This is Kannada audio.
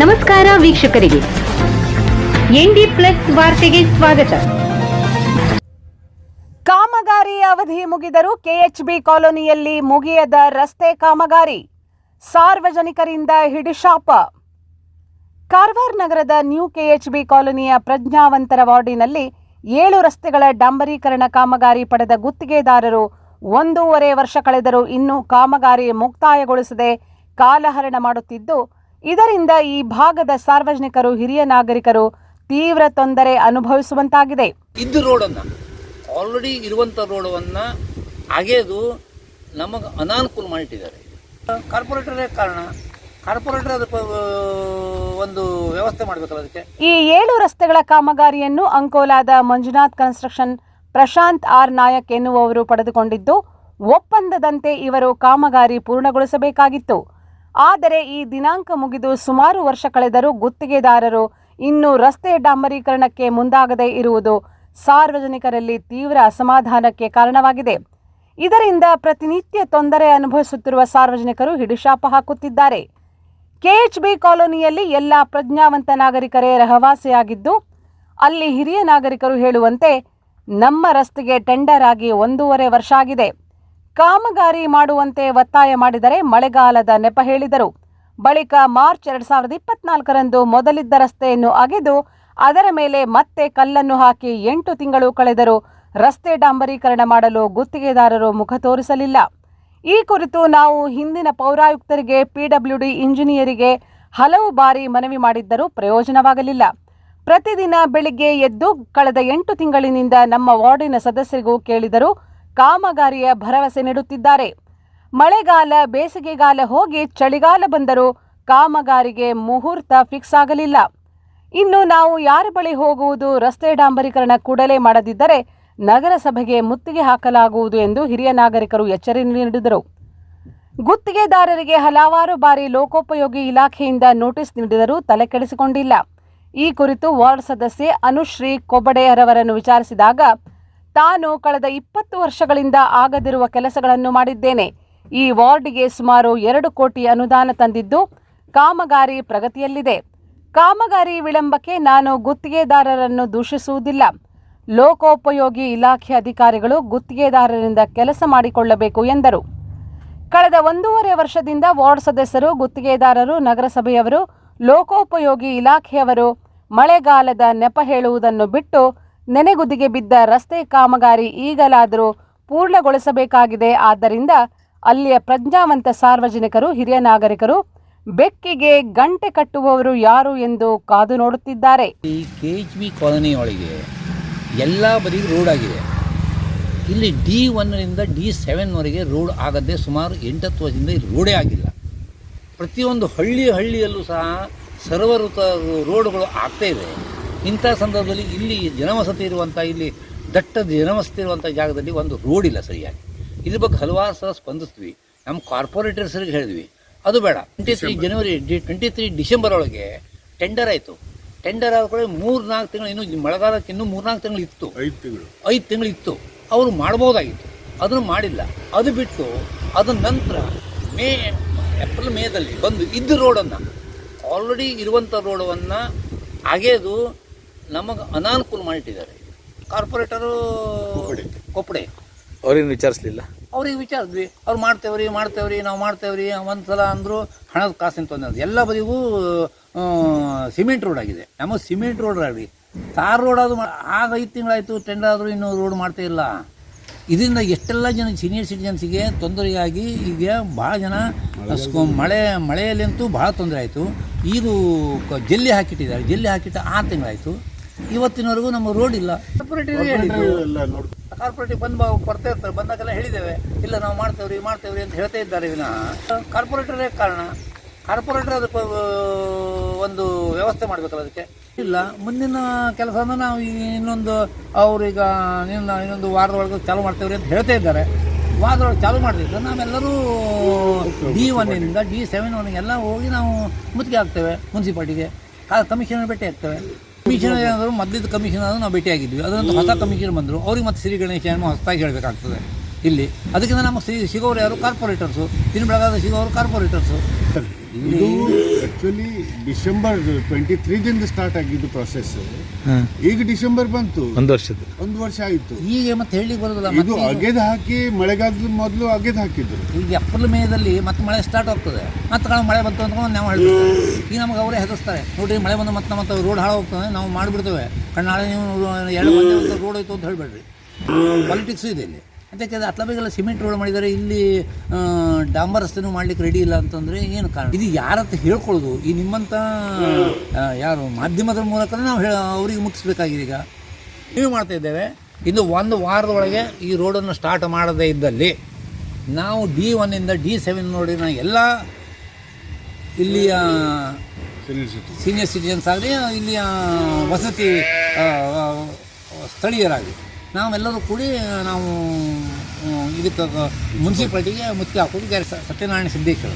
ನಮಸ್ಕಾರ ವೀಕ್ಷಕರಿಗೆ. ಎನ್ಡಿ ಪ್ಲಸ್ ವಾರ್ತೆಗೆ ಸ್ವಾಗತ. ಕಾಮಗಾರಿ ಅವಧಿ ಮುಗಿದರೂ ಕೆಎಚ್ಬಿ ಕಾಲೋನಿಯಲ್ಲಿ ಮುಗಿಯದ ರಸ್ತೆ ಕಾಮಗಾರಿ. ಸಾರ್ವಜನಿಕರಿಂದ ಹಿಡಿಶಾಪ. ಕಾರವಾರ ನಗರದ ನ್ಯೂ ಕೆಎಚ್ಬಿ ಕಾಲೋನಿಯ ಪ್ರಜ್ಞಾವಂತರ ವಾರ್ಡಿನಲ್ಲಿ ಏಳು ರಸ್ತೆಗಳ ಡಾಂಬರೀಕರಣ ಕಾಮಗಾರಿ ಪಡೆದ ಗುತ್ತಿಗೆದಾರರು ಒಂದೂವರೆ ವರ್ಷ ಕಳೆದರೂ ಇನ್ನೂ ಕಾಮಗಾರಿ ಮುಕ್ತಾಯಗೊಳಿಸದೆ ಕಾಲಹರಣ ಮಾಡುತ್ತಿದ್ದು ಇದರಿಂದ ಈ ಭಾಗದ ಸಾರ್ವಜನಿಕರು ಹಿರಿಯ ನಾಗರಿಕರು ತೀವ್ರ ತೊಂದರೆ ಅನುಭವಿಸುವಂತಾಗಿದೆ. ಇದ್ದ ರೋಡನ್ನು ಆಲ್ರೆಡಿ ಇರುವಂಥ ರೋಡನ್ನು ಅಗೆದು ನಮಗೆ ಅನಾನುಕೂಲ ಮಾಡಿಟ್ಟಿದ್ದಾರೆ. ಕಾರ್ಪೊರೇಟರ್ ಕಾರಣ. ಕಾರ್ಪೊರೇಟರ್ ಅದಕ್ಕೆ ಒಂದು ವ್ಯವಸ್ಥೆ ಮಾಡಬೇಕಲ್ಲ ಅದಕ್ಕೆ? ಈ ಏಳು ರಸ್ತೆಗಳ ಕಾಮಗಾರಿಯನ್ನು ಅಂಕೋಲಾದ ಮಂಜುನಾಥ್ ಕನ್ಸ್ಟ್ರಕ್ಷನ್ ಪ್ರಶಾಂತ್ ಆರ್ ನಾಯಕ್ ಎನ್ನುವವರು ಪಡೆದುಕೊಂಡಿದ್ದು ಒಪ್ಪಂದದಂತೆ ಇವರು ಕಾಮಗಾರಿ ಪೂರ್ಣಗೊಳಿಸಬೇಕಾಗಿತ್ತು. ಆದರೆ ಈ ದಿನಾಂಕ ಮುಗಿದು ಸುಮಾರು ವರ್ಷ ಕಳೆದರೂ ಗುತ್ತಿಗೆದಾರರು ಇನ್ನೂ ರಸ್ತೆ ಡಾಂಬರೀಕರಣಕ್ಕೆ ಮುಂದಾಗದೇ ಇರುವುದು ಸಾರ್ವಜನಿಕರಲ್ಲಿ ತೀವ್ರ ಅಸಮಾಧಾನಕ್ಕೆ ಕಾರಣವಾಗಿದೆ. ಇದರಿಂದ ಪ್ರತಿನಿತ್ಯ ತೊಂದರೆ ಅನುಭವಿಸುತ್ತಿರುವ ಸಾರ್ವಜನಿಕರು ಹಿಡಿಶಾಪ ಹಾಕುತ್ತಿದ್ದಾರೆ. ಕೆಎಚ್ಬಿ ಕಾಲೋನಿಯಲ್ಲಿ ಎಲ್ಲ ಪ್ರಜ್ಞಾವಂತ ನಾಗರಿಕರೇ ರಹವಾಸಿಯಾಗಿದ್ದು, ಅಲ್ಲಿ ಹಿರಿಯ ನಾಗರಿಕರು ಹೇಳುವಂತೆ ನಮ್ಮ ರಸ್ತೆಗೆ ಟೆಂಡರ್ ಆಗಿ ಒಂದೂವರೆ ವರ್ಷ ಆಗಿದೆ. ಕಾಮಗಾರಿ ಮಾಡುವಂತೆ ಒತ್ತಾಯ ಮಾಡಿದರೆ ಮಳೆಗಾಲದ ನೆಪ ಹೇಳಿದರು. ಬಳಿಕ ಮಾರ್ಚ್ ಎರಡ್ ಸಾವಿರದ ಇಪ್ಪತ್ನಾಲ್ಕರಂದು ಮೊದಲಿದ್ದ ರಸ್ತೆಯನ್ನು ಅಗೆದು ಅದರ ಮೇಲೆ ಮತ್ತೆ ಕಲ್ಲನ್ನು ಹಾಕಿ ಎಂಟು ತಿಂಗಳು ಕಳೆದರೂ ರಸ್ತೆ ಡಾಂಬರೀಕರಣ ಮಾಡಲು ಗುತ್ತಿಗೆದಾರರು ಮುಖ ತೋರಿಸಲಿಲ್ಲ. ಈ ಕುರಿತು ನಾವು ಹಿಂದಿನ ಪೌರಾಯುಕ್ತರಿಗೆ ಪಿಡಬ್ಲ್ಯೂಡಿ ಇಂಜಿನಿಯರಿಗೆ ಹಲವು ಬಾರಿ ಮನವಿ ಮಾಡಿದ್ದರೂ ಪ್ರಯೋಜನವಾಗಲಿಲ್ಲ. ಪ್ರತಿದಿನ ಬೆಳಿಗ್ಗೆ ಎದ್ದು ಕಳೆದ ಎಂಟು ತಿಂಗಳಿನಿಂದ ನಮ್ಮ ವಾರ್ಡಿನ ಸದಸ್ಯರಿಗೂ ಕೇಳಿದರೂ ಕಾಮಗಾರಿಯ ಭರವಸೆ ನೀಡುತ್ತಿದ್ದಾರೆ. ಮಳೆಗಾಲ, ಬೇಸಿಗೆಗಾಲ ಹೋಗಿ ಚಳಿಗಾಲ ಬಂದರೂ ಕಾಮಗಾರಿಗೆ ಮುಹೂರ್ತ ಫಿಕ್ಸ್ ಆಗಲಿಲ್ಲ. ಇನ್ನು ನಾವು ಯಾರ ಬಳಿ ಹೋಗುವುದು? ರಸ್ತೆ ಡಾಂಬರೀಕರಣ ಕೂಡಲೇ ಮಾಡದಿದ್ದರೆ ನಗರಸಭೆಗೆ ಮುತ್ತಿಗೆ ಹಾಕಲಾಗುವುದು ಎಂದು ಹಿರಿಯ ನಾಗರಿಕರು ಎಚ್ಚರಿ ನೀಡಿದರು. ಗುತ್ತಿಗೆದಾರರಿಗೆ ಹಲವಾರು ಬಾರಿ ಲೋಕೋಪಯೋಗಿ ಇಲಾಖೆಯಿಂದ ನೋಟಿಸ್ ನೀಡಿದರೂ ತಲೆ ಕೆಡಿಸಿಕೊಂಡಿಲ್ಲ. ಈ ಕುರಿತು ವಾರ್ಡ್ ಸದಸ್ಯೆ ಅನುಶ್ರೀ ಕೊಬಡೆಯರವರನ್ನು ವಿಚಾರಿಸಿದಾಗ ತಾನು ಕಳೆದ ಇಪ್ಪತ್ತು ವರ್ಷಗಳಿಂದ ಆಗದಿರುವ ಕೆಲಸಗಳನ್ನು ಮಾಡಿದ್ದೇನೆ. ಈ ವಾರ್ಡ್ಗೆ ಸುಮಾರು ಎರಡು ಕೋಟಿ ಅನುದಾನ ತಂದಿದ್ದು ಕಾಮಗಾರಿ ಪ್ರಗತಿಯಲ್ಲಿದೆ. ಕಾಮಗಾರಿ ವಿಳಂಬಕ್ಕೆ ನಾನು ಗುತ್ತಿಗೆದಾರರನ್ನು ದೂಷಿಸುವುದಿಲ್ಲ. ಲೋಕೋಪಯೋಗಿ ಇಲಾಖೆ ಅಧಿಕಾರಿಗಳು ಗುತ್ತಿಗೆದಾರರಿಂದ ಕೆಲಸ ಮಾಡಿಕೊಳ್ಳಬೇಕು ಎಂದರು. ಕಳೆದ ಒಂದೂವರೆ ವರ್ಷದಿಂದ ವಾರ್ಡ್ ಸದಸ್ಯರು, ಗುತ್ತಿಗೆದಾರರು, ನಗರಸಭೆಯವರು, ಲೋಕೋಪಯೋಗಿ ಇಲಾಖೆಯವರು ಮಳೆಗಾಲದ ನೆಪ ಹೇಳುವುದನ್ನು ಬಿಟ್ಟು ನೆನೆಗುದಿಗೆ ಬಿದ್ದ ರಸ್ತೆ ಕಾಮಗಾರಿ ಈಗಲಾದರೂ ಪೂರ್ಣಗೊಳಿಸಬೇಕಾಗಿದೆ. ಆದ್ದರಿಂದ ಅಲ್ಲಿಯ ಪ್ರಜ್ಞಾವಂತ ಸಾರ್ವಜನಿಕರು, ಹಿರಿಯ ನಾಗರಿಕರು, ಬೆಕ್ಕಿಗೆ ಗಂಟೆ ಕಟ್ಟುವವರು ಯಾರು ಎಂದು ಕಾದು ನೋಡುತ್ತಿದ್ದಾರೆ. ಈ ಕೆ ಎಚ್ ಬಿ ಕಾಲೋನಿಯೊಳಗೆ ಎಲ್ಲ ಬದಿಗೆ ರೋಡ್ ಆಗಿದೆ. ಇಲ್ಲಿ ಡಿ ಒನ್ನಿಂದ ಡಿ ಸೆವೆನ್ವರೆಗೆ ರೋಡ್ ಆಗದೆ ಸುಮಾರು ಎಂಟತ್ತು ವರ್ಷದಿಂದ ಇಲ್ಲಿ ರೋಡೇ ಆಗಿಲ್ಲ. ಪ್ರತಿಯೊಂದು ಹಳ್ಳಿ ಹಳ್ಳಿಯಲ್ಲೂ ಸಹ ಸರ್ವಋತ ರೋಡ್ಗಳು ಆಗ್ತಾ ಇದೆ. ಇಂಥ ಸಂದರ್ಭದಲ್ಲಿ ಇಲ್ಲಿ ಜನವಸತಿ ಇರುವಂಥ ಇಲ್ಲಿ ದಟ್ಟ ಜನವಸತಿ ಇರುವಂಥ ಜಾಗದಲ್ಲಿ ಒಂದು ರೋಡ್ ಇಲ್ಲ ಸರಿಯಾಗಿ. ಇದ್ರ ಬಗ್ಗೆ ಹಲವಾರು ಸಲ ಸ್ಪಂದಿಸ್ತೀವಿ ನಮ್ಮ ಕಾರ್ಪೊರೇಟರ್ಸರಿಗೆ ಹೇಳಿದ್ವಿ. ಅದು ಬೇಡ. ಟ್ವೆಂಟಿ ತ್ರೀ ಜನವರಿ ಡಿ ಟ್ವೆಂಟಿ ತ್ರೀ ಡಿಸೆಂಬರ್ ಒಳಗೆ ಟೆಂಡರ್ ಆಯಿತು. ಟೆಂಡರ್ ಆದ ಕೂಡ ಮೂರು ನಾಲ್ಕು ತಿಂಗಳು ಇನ್ನೂ ಮಳೆಗಾಲಕ್ಕೆ ಇನ್ನೂ ಮೂರು ನಾಲ್ಕು ತಿಂಗಳು ಇತ್ತು. ಐದು ತಿಂಗಳು. ಐದು ತಿಂಗಳು ಇತ್ತು. ಅವರು ಮಾಡ್ಬೋದಾಗಿತ್ತು. ಅದನ್ನು ಮಾಡಿಲ್ಲ. ಅದು ಬಿಟ್ಟು ಅದರ ನಂತರ ಮೇ ಏಪ್ರಿಲ್ ಮೇದಲ್ಲಿ ಬಂದು ಇದ್ದ ರೋಡನ್ನು ಆಲ್ರೆಡಿ ಇರುವಂಥ ರೋಡನ್ನು ಅಗೆದು ನಮಗೆ ಅನಾನುಕೂಲ ಮಾಡಿಟ್ಟಿದ್ದಾರೆ. ಕಾರ್ಪೊರೇಟರು ಕೊಪ್ಪಡೆ. ಅವ್ರೇನು ವಿಚಾರಿಸ್ಲಿಲ್ಲ? ಅವ್ರಿಗೆ ವಿಚಾರಿದ್ವಿ. ಅವ್ರು ಮಾಡ್ತೇವ್ರಿ ಮಾಡ್ತೇವ್ರಿ ನಾವು ಮಾಡ್ತೇವ್ರಿ ಒಂದು ಸಲ ಅಂದರು ಹಣದ ಕಾಸಿನ ತೊಂದರೆ ಎಲ್ಲ ಬದಿಗೂ ಸಿಮೆಂಟ್ ರೋಡ್ ಆಗಿದೆ. ನಮಗೆ ಸಿಮೆಂಟ್ ರೋಡ್ ಆಗಲಿ. ತಾರ್ ರೋಡ್ ಅದು ಆಗ ಐದು ತಿಂಗಳಾಯಿತು ಟೆಂಡರ್ ಆದರೂ ಇನ್ನೂ ರೋಡ್ ಮಾಡ್ತಾ ಇಲ್ಲ. ಇದರಿಂದ ಎಷ್ಟೆಲ್ಲ ಜನ ಸೀನಿಯರ್ ಸಿಟಿಜನ್ಸಿಗೆ ತೊಂದರೆಯಾಗಿ ಈಗ ಭಾಳ ಜನ ಮಳೆ ಮಳೆಯಲ್ಲಂತೂ ಭಾಳ ತೊಂದರೆ ಆಯಿತು. ಈಗ ಕ- ಜಲ್ಲಿ ಹಾಕಿಟ್ಟಿದ್ದಾರೆ. ಜಲ್ಲಿ ಹಾಕಿಟ್ಟು ಆರು ತಿಂಗಳಾಯಿತು. ಇವತ್ತಿನವರೆಗೂ ನಮ್ಮ ರೋಡ್ ಇಲ್ಲ. ಕಾರ್ಪೊರೇಟಿವ್ ಕಾರ್ಪೊರೇಟಿವ್ ಬಂದು ಬರ್ತಾ ಇರ್ತಾರೆ. ಬಂದಾಗೆಲ್ಲ ಹೇಳಿದ್ದೇವೆ. ಇಲ್ಲ ನಾವು ಮಾಡ್ತೇವ್ರಿ ಮಾಡ್ತೇವ್ರಿ ಅಂತ ಹೇಳ್ತಾ ಇದ್ದಾರೆ ವಿನಃ. ಕಾರ್ಪೊರೇಟರೇ ಕಾರಣ? ಕಾರ್ಪೊರೇಟರ್ ಅದಕ್ಕೆ ಒಂದು ವ್ಯವಸ್ಥೆ ಮಾಡಬೇಕಲ್ಲ ಅದಕ್ಕೆ. ಇಲ್ಲ ಮುಂದಿನ ಕೆಲಸನ ನಾವು ಇನ್ನೊಂದು ಅವ್ರೀಗ ನಿನ್ನ ಇನ್ನೊಂದು ವಾರದೊಳಗೆ ಚಾಲು ಮಾಡ್ತೇವ್ರಿ ಅಂತ ಹೇಳ್ತಾ ಇದ್ದಾರೆ. ವಾರದೊಳಗೆ ಚಾಲು ಮಾಡಿದ್ರೆ ನಾವೆಲ್ಲರೂ ಡಿ ಒನ್ನಿಂದ ಡಿ ಸೆವೆನ್ ಒನ್ಗೆಲ್ಲ ಹೋಗಿ ನಾವು ಮುತ್ತಿಗೆ ಹಾಕ್ತೇವೆ ಮುನ್ಸಿಪಾಲ್ಟಿಗೆ. ಕಮಿಷನರ್ ಭೇಟಿ ಆಗ್ತೇವೆ. ಕಮಿಷನರ್ ಏನಾದರೂ, ಮೊದಲಿದ್ದ ಕಮಿಷನರ್ ನಾವು ಭೇಟಿಯಾಗಿದ್ವಿ ಅದರಂತ ಹೊಸ ಕಮಿಷನ್ ಬಂದರು. ಅವ್ರಿಗೆ ಮತ್ತೆ ಶ್ರೀ ಗಣೇಶ ಅನ್ನೋ ಹೊಸದಾಗಿ ಹೇಳಬೇಕಾಗ್ತದೆ. ಇಲ್ಲಿ. ಅದಕ್ಕಿಂತ ನಮ್ಮ ಶ್ರೀ ಸಿಗೋರು ಯಾರು? ಕಾರ್ಪೊರೇಟರ್ಸು ದಿನ ಬೆಳಗಾದ ಸಿಗೋರು ಕಾರ್ಪೊರೇಟರ್ಸು ಆ್ಯಕ್ಚುಲಿ ಡಿಸೆಂಬರ್ ಟ್ವೆಂಟಿ ತ್ರೀದಿಂದ ಸ್ಟಾರ್ಟ್ ಆಗಿದ್ದು ಪ್ರೊಸೆಸ್ ಹಾಂ. ಈಗ ಡಿಸೆಂಬರ್ ಬಂತು. ಒಂದು ವರ್ಷದ ಒಂದು ವರ್ಷ ಆಯಿತು. ಈಗ ಮತ್ತೆ ಹೇಳಿ ಬರೋದಿಲ್ಲ ಇದು ಅಗೆದು ಹಾಕಿ ಮಳೆಗಾಲದ ಮೊದಲು ಅಗೆದು ಹಾಕಿದ್ರು. ಈಗ ಏಪ್ರಿಲ್ ಮೇದಲ್ಲಿ ಮತ್ತೆ ಮಳೆ ಸ್ಟಾರ್ಟ್ ಆಗ್ತದೆ ಮತ್ತೆ ನಾವು ಮಳೆ ಬಂತು ಅಂದ್ಕೊಂಡು ನಾವು ಹೇಳ್ತೀವಿ ಈಗ ನಮ್ಗೆ ಅವರೇ ಹೆದರ್ಸ್ತಾರೆ. ನೋಡ್ರಿ ಮಳೆ ಬಂದು ಮತ್ತೆ ಮತ್ತೆ ರೋಡ್ ಹಾಳು ಹೋಗ್ತದೆ ನಾವು ಮಾಡಿಬಿಡ್ತೇವೆ. ಕಣ್ಣು ನಾಳೆ ನೀವು ಎರಡು ಮಂದಿ ರೋಡ್ ಹೋಯ್ತು ಅಂತ ಹೇಳಬೇಡ್ರಿ. ಪಾಲಿಟಿಕ್ಸು ಇದೆ ಇಲ್ಲಿ. ಅದಕ್ಕೆ ಅದು ಅತ್ಲಬೇಗೆಲ್ಲ ಸಿಮೆಂಟ್ ರೋಡ್ ಮಾಡಿದ್ದಾರೆ ಇಲ್ಲಿ ಡಾಂಬರ್ ರಸ್ತೆನೂ ಮಾಡ್ಲಿಕ್ಕೆ ರೆಡಿ ಇಲ್ಲ ಅಂತಂದರೆ ಏನು ಕಾರಣ? ಇದು ಯಾರತ್ತ ಹೇಳ್ಕೊಳ್ಳೋದು? ಈ ನಿಮ್ಮಂಥ ಯಾರು ಮಾಧ್ಯಮದ ಮೂಲಕ ನಾವು ಹೇಳ ಅವರಿಗೆ ಮುಟ್ಟಿಸ್ಬೇಕಾಗಿದೆ ಈಗ. ನೀವು ಮಾಡ್ತಾ ಇದ್ದೇವೆ. ಇದು ಒಂದು ವಾರದೊಳಗೆ ಈ ರೋಡನ್ನು ಸ್ಟಾರ್ಟ್ ಮಾಡದೇ ಇದ್ದಲ್ಲಿ ನಾವು ಡಿ ಒನ್ನಿಂದ ಡಿ ಸೆವೆನ್ ನೋಡಿನ ಎಲ್ಲ ಇಲ್ಲಿಯ ಸೀನಿಯರ್ ಸಿಟಿಜನ್ಸ್ ಆಗಲಿ ಇಲ್ಲಿಯ ವಸತಿ ಸ್ಥಳೀಯರಾಗಲಿ. ನಾವೆಲ್ಲರೂ ಕೂಡಿ ನಾವು ಇದಕ್ಕೆ ಮುನ್ಸಿಪಾಲ್ಟಿಗೆ ಮುತ್ತಿಗೆ ಹಾಕೋದು ಗ್ಯಾರ ಸತ್ಯನಾರಾಯಣ ಸಿದ್ದೇಶ್ವರ